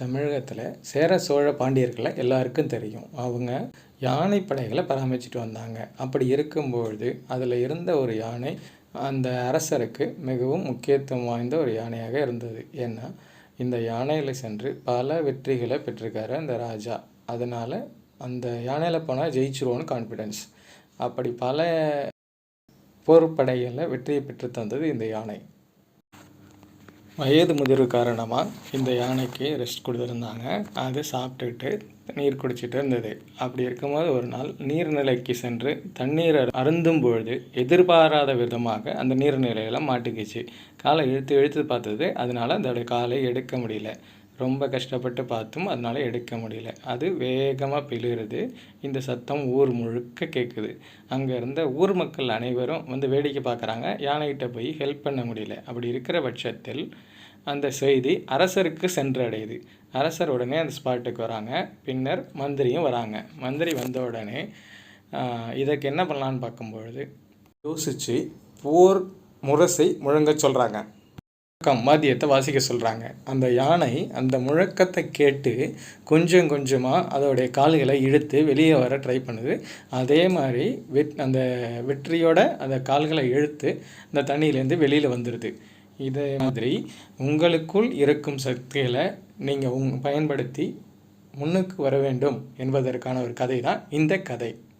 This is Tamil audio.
தமிழகத்தில் சேர சோழ பாண்டியர்களை எல்லாருக்கும் தெரியும். அவங்க யானை படைகளை பராமரிச்சுட்டு வந்தாங்க. அப்படி இருக்கும்பொழுது அதில் இருந்த ஒரு யானை அந்த அரசருக்கு மிகவும் முக்கியத்துவம் வாய்ந்த ஒரு யானையாக இருந்தது. ஏன்னா இந்த யானையில் சென்று பல வெற்றிகளை பெற்றிருக்காரு அந்த ராஜா. அதனால் அந்த யானையில் போனால் ஜெயிச்சிருவோன்னு கான்ஃபிடென்ஸ் அப்படி பல போர்ப்படைகளில் வெற்றியை பெற்று தந்தது இந்த யானை. வயது முதிர்வு காரணமாக இந்த யானைக்கு ரெஸ்ட் கொடுத்துருந்தாங்க. அது சாப்பிட்டுட்டு நீர் குடிச்சிட்டு இருந்தது. அப்படி இருக்கும்போது ஒரு நாள் நீர்நிலைக்கு சென்று தண்ணீர் அருந்தும் பொழுது எதிர்பாராத விதமாக அந்த நீர்நிலையில் மாட்டிக்கிச்சு. காலை இழுத்து இழுத்து பார்த்தது. அதனால் அதோடைய காலை எடுக்க முடியல. ரொம்ப கஷ்டப்பட்டு பார்த்தும் அதனால் எடுக்க முடியல. அது வேகமாக பிழுகிறது இந்த சத்தம் ஊர் முழுக்க கேட்குது அங்கே இருந்த ஊர் மக்கள் அனைவரும் வந்து வேடிக்கை பார்க்குறாங்க யானைகிட்ட போய் ஹெல்ப் பண்ண முடியல. அப்படி இருக்கிற பட்சத்தில் அந்த செய்தி அரசருக்கு சென்றடையுது. அரசர் உடனே அந்த ஸ்பாட்டுக்கு வராங்க. பின்னர் மந்திரியும் வராங்க. மந்திரி வந்த உடனே இதற்கு என்ன பண்ணலான்னு பார்க்கும்பொழுது யோசித்து போர் முரசை முழங்க சொல்கிறாங்க முழக்கம் வாத்தியத்தை வாசிக்க சொல்கிறாங்க அந்த யானை அந்த முழக்கத்தை கேட்டு கொஞ்சம் கொஞ்சமாக அதோடைய கால்களை இழுத்து வெளியே வர ட்ரை பண்ணுது. அதே மாதிரி வெட் அந்த வெற்றியோட அந்த கால்களை இழுத்து அந்த தண்ணியிலேருந்து வெளியில் வந்துடுது இதே மாதிரி உங்களுக்குள் இருக்கும் சக்திகளை நீங்கள் உங் பயன்படுத்தி முன்னுக்கு வர வேண்டும் என்பதற்கான ஒரு கதை தான் இந்த கதை.